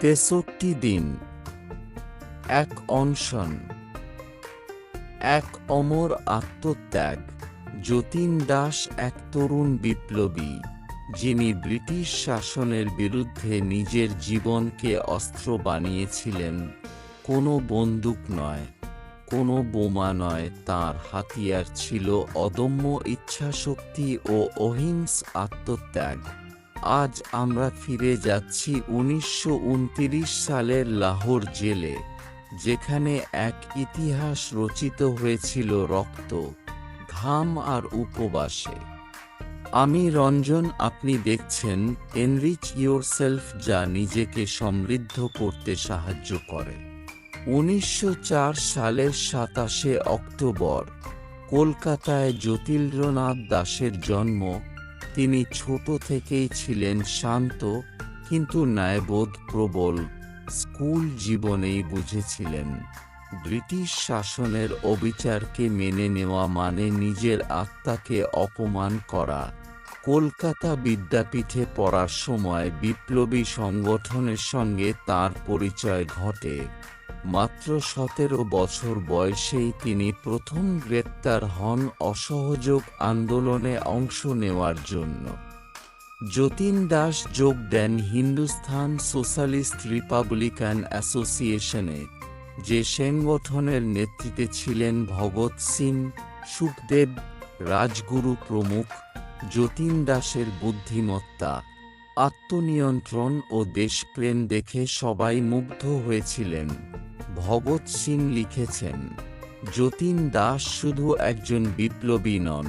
তেষট্টি দিন। এক অনশন। এক অমর আত্মত্যাগ। যতীন দাস এক তরুণ বিপ্লবী, যিনি ব্রিটিশ শাসনের বিরুদ্ধে নিজের জীবনকে অস্ত্র বানিয়েছিলেন। কোনো বন্দুক নয়, কোনো বোমা নয়, তার হাতিয়ার ছিল অদম্য ইচ্ছাশক্তি ও অহিংস আত্মত্যাগ। আজ আমরা ফিরে যাচ্ছি উনিশশো উনত্রিশ সালের লাহোর জেলে, যেখানে এক ইতিহাস রচিত হয়েছিল রক্ত, ঘাম আর উপবাসে। আমি রঞ্জন, আপনি দেখছেন এনরিচ ইয়োরসেলফ যা নিজেকে সমৃদ্ধ করতে সাহায্য করে। উনিশশো চার সালের সাতাশে অক্টোবর, কলকাতায় জ্যোতির্দ্রনাথ দাসের জন্ম তিনি ছোট থেকেই ছিলেন শান্ত, কিন্তু ন্যায়বোধ প্রবল। স্কুল জীবনেই বুঝেছিলেন, ব্রিটিশ শাসনের অবিচারকে মেনে নেওয়া মানে নিজের আত্মাকে অপমান করা। কলকাতা বিদ্যাপীঠে পড়ার সময় বিপ্লবী সংগঠনের সঙ্গে তার পরিচয় ঘটে। মাত্র সতেরো বছর বয়সেই তিনি প্রথম গ্রেপ্তার হন অসহযোগ আন্দোলনে অংশ নেওয়ার জন্য। যতীন দাস যোগ দেন হিন্দুস্থান সোশ্যালিস্ট রিপাবলিকান অ্যাসোসিয়েশনে, যে সংগঠনের নেতৃত্বে ছিলেন ভগৎ সিং, সুখদেব, রাজগুরু প্রমুখ, যতীন দাসের বুদ্ধিমত্তা, আত্মনিয়ন্ত্রণ ও দেশপ্রেম দেখে সবাই মুগ্ধ হয়েছিলেন। ভগৎ সিং লিখেছেন, যতীন দাস শুধু একজন বিপ্লবী নন,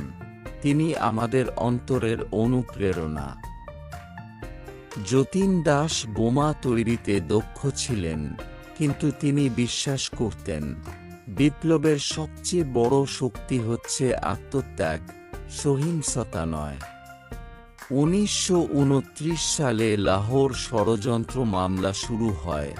তিনি আমাদের অন্তরের অনুপ্রেরণা। যতীন দাস বোমা তৈরিতে দক্ষ ছিলেন, কিন্তু তিনি বিশ্বাস করতেন, বিপ্লবের সবচেয়ে বড় শক্তি হচ্ছে আত্মত্যাগ, সহিংসতা নয়। উনিশশো সালে লাহোর ষড়যন্ত্র মামলা শুরু হয়।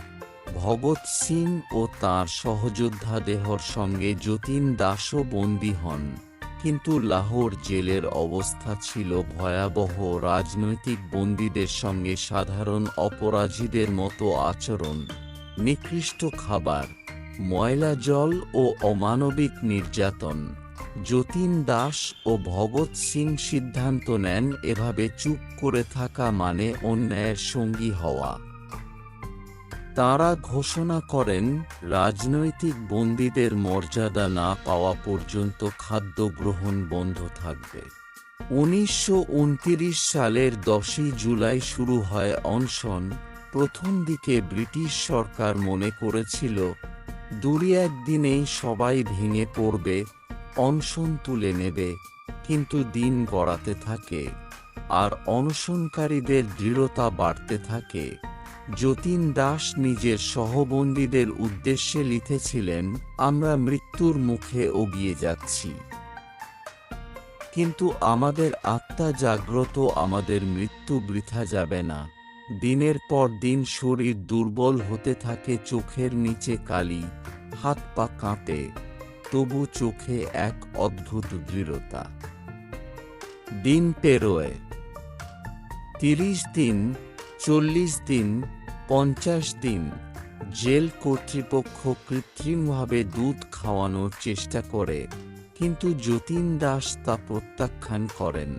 ভগৎ সিং ও তাঁর সহযোদ্ধাদেহর সঙ্গে যতীন দাসও বন্দী হন। কিন্তু লাহোর জেলের অবস্থা ছিল ভয়াবহ। রাজনৈতিক বন্দীদের সঙ্গে সাধারণ অপরাধীদের মতো আচরণ, নিকৃষ্ট খাবার, ময়লা জল ও অমানবিক নির্যাতন। যতীন দাস ও ভগৎ সিং সিদ্ধান্ত নেন এভাবে চুপ করে থাকা মানে অন্যায়ের সঙ্গী হওয়া। তারা ঘোষণা করেন, রাজনৈতিক বন্দীদের মর্যাদা না পাওয়া পর্যন্ত খাদ্য গ্রহণ বন্ধ থাকবে। উনিশশো সালের দশই জুলাই শুরু হয় অনশন, প্রথম দিকে ব্রিটিশ সরকার মনে করেছিল, দুই একদিনেই সবাই ভেঙে পড়বে, অনশন তুলে নেবে, কিন্তু দিন গড়াতে থাকে, আর অনশনকারীদের দৃঢ়তা বাড়তে থাকে। যতীন দাস নিজের সহবন্দীদের উদ্দেশ্যে লিখেছিলেন, আমরা মৃত্যুর মুখে এগিয়ে যাচ্ছি। কিন্তু আমাদের আত্মা জাগ্রত, আমাদের মৃত্যু বৃথা যাবে না। দিনের পর দিন শরীর দুর্বল হতে থাকে, চোখের নিচে কালি, হাত পা কাঁপে, তবু চোখে এক অদ্ভুত দৃঢ়তা। দিন পেরোয়। তিরিশ দিন, চল্লিশ দিন পঞ্চাশ দিন জেল কর্তৃপক্ষ কৃত্রিমভাবে দুধ খাওয়ানোর চেষ্টা করে, কিন্তু যতীন দাস তা প্রত্যাখ্যান করেন।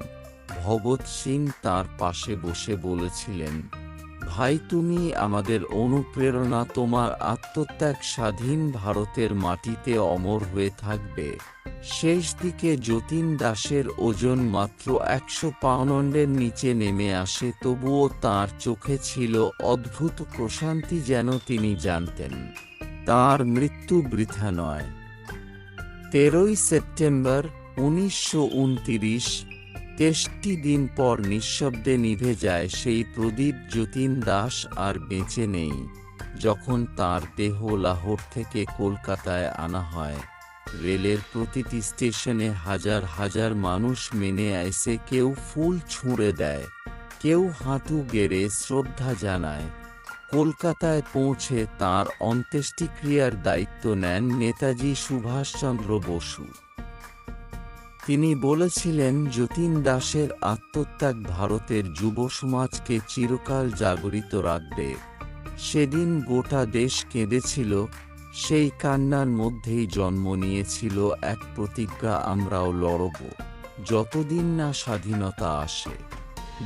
ভগৎ সিং তার পাশে বসে বলেছিলেন, ভাই, তুমি আমাদের অনুপ্রেরণা, তোমার আত্মত্যাগ স্বাধীন ভারতের মাটিতে অমর হয়ে থাকবে। শেষ দিকে যতীন দাসের ওজন মাত্র একশো পাউন্ডের নিচে নেমে আসে, তবুও তার চোখে ছিল অদ্ভুত প্রশান্তি যেন তিনি জানতেন। তার মৃত্যু বৃথা নয়। তেরোই সেপ্টেম্বর উনিশশো উনতিরিশ দিন পর নিঃশব্দে নিভে যায় সেই প্রদীপ যতীন দাস আর বেঁচে নেই, যখন তার দেহ লাহোর থেকে কলকাতায় আনা হয়। রেলের প্রতিটি স্টেশনে হাজার হাজার মানুষ মেনে এসে কেউ ফুল ছুঁড়ে দেয়, কেউ হাঁটু গেড়ে শ্রদ্ধা জানায়। কলকাতায় পৌঁছে তার অন্ত্যেষ্টিক্রিয়ার দায়িত্ব নেন নেতাজি সুভাষচন্দ্র বসু। তিনি বলেছিলেন, যতীন দাসের আত্মত্যাগ ভারতের যুব সমাজকে চিরকাল জাগরিত রাখবে। সেদিন গোটা দেশ কেঁদেছিল সেই কান্নার মধ্যেই জন্ম নিয়েছিল এক প্রতিজ্ঞা, আমরাও লড়ব। যতদিন না স্বাধীনতা আসে।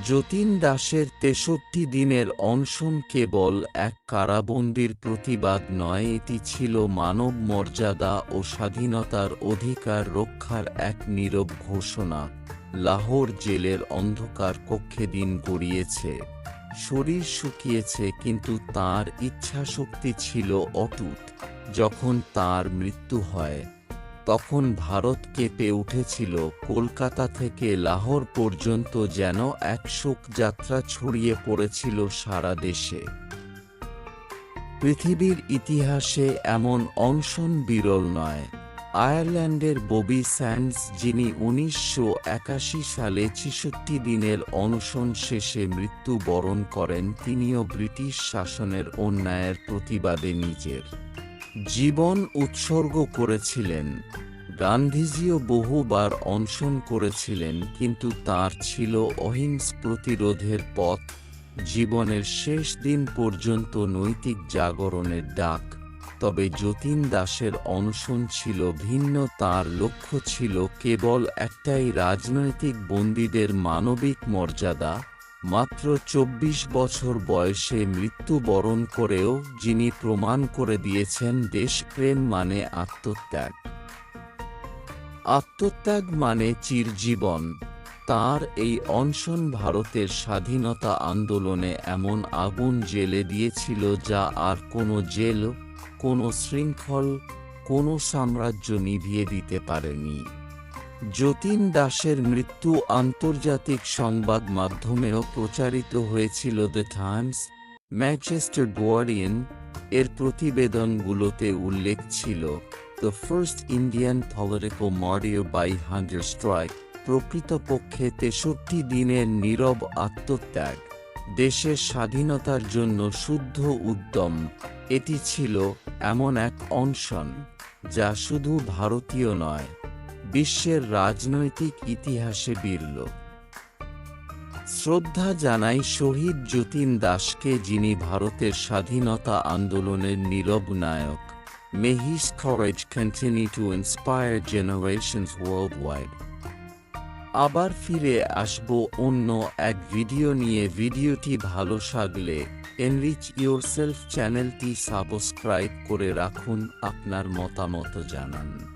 যতীন দাসের তেষট্টি দিনের অনশন কেবল এক কারাবন্দির প্রতিবাদ নয়, এটি ছিল মানব মর্যাদা ও স্বাধীনতার অধিকার রক্ষার এক নীরব ঘোষণা। লাহোর জেলের অন্ধকার কক্ষে দিন গড়িয়েছে। শরীর শুকিয়েছে, কিন্তু তার ইচ্ছাশক্তি ছিল অটুট। যখন তার মৃত্যু হয়, তখন ভারত কেঁপে উঠেছিল কলকাতা থেকে লাহোর পর্যন্ত যেন এক শোক যাত্রা ছড়িয়ে পড়েছিল সারা দেশে। পৃথিবীর ইতিহাসে এমন অনশন বিরল নয়। আয়ারল্যান্ডের ববি স্যান্ডস, যিনি উনিশশো একাশি সালে ছেষট্টি দিনের অনশন শেষে মৃত্যুবরণ করেন, তিনিও ব্রিটিশ শাসনের অন্যায়ের প্রতিবাদে নিজের। জীবন উৎসর্গ করেছিলেন। গান্ধীজিও বহুবার অনশন করেছিলেন, কিন্তু তার ছিল অহিংস প্রতিরোধের পথ। জীবনের শেষ দিন পর্যন্ত নৈতিক জাগরণের ডাক। তবে যতীন দাসের অনশন ছিল ভিন্ন, তার লক্ষ্য ছিল কেবল একটাই রাজনৈতিক বন্দীদের মানবিক মর্যাদা। মাত্র চব্বিশ বছর বয়সে মৃত্যুবরণ করেও যিনি প্রমাণ করে দিয়েছেন দেশপ্রেম মানে আত্মত্যাগ। আত্মত্যাগ মানে চিরজীবন। তার এই অনশন ভারতের স্বাধীনতা আন্দোলনে এমন আগুন জেলে দিয়েছিল যা আর কোনো জেল, কোনো শৃঙ্খল, কোনো সাম্রাজ্য নিভিয়ে দিতে পারেনি। যতীন দাসের মৃত্যু আন্তর্জাতিক সংবাদ মাধ্যমেও প্রচারিত হয়েছিল দ্য টাইমস, ম্যানচেস্টার গোয়ারিয়ান এর প্রতিবেদনগুলোতে উল্লেখ ছিল, the first Indian political martyr by hunger strike, প্রকৃতপক্ষে তেষট্টি দিনের নীরব আত্মত্যাগ, দেশের স্বাধীনতার জন্য শুদ্ধ উদ্যম, এটি ছিল এমন এক অনশন যা শুধু ভারতীয় নয়। বিশ্বের রাজনৈতিক ইতিহাসে বিরল। শ্রদ্ধা জানাই শহীদ যতীন দাসকে যিনি ভারতের স্বাধীনতা আন্দোলনের নীরব নায়ক। মে হিস courage continue to inspire generations worldwide. আবার ফিরে আসব অন্য এক ভিডিও নিয়ে। ভিডিওটি ভালো লাগলে এনরিচ ইয়োরসেলফ চ্যানেলটি সাবস্ক্রাইব করে রাখুন। আপনার মতামত জানান।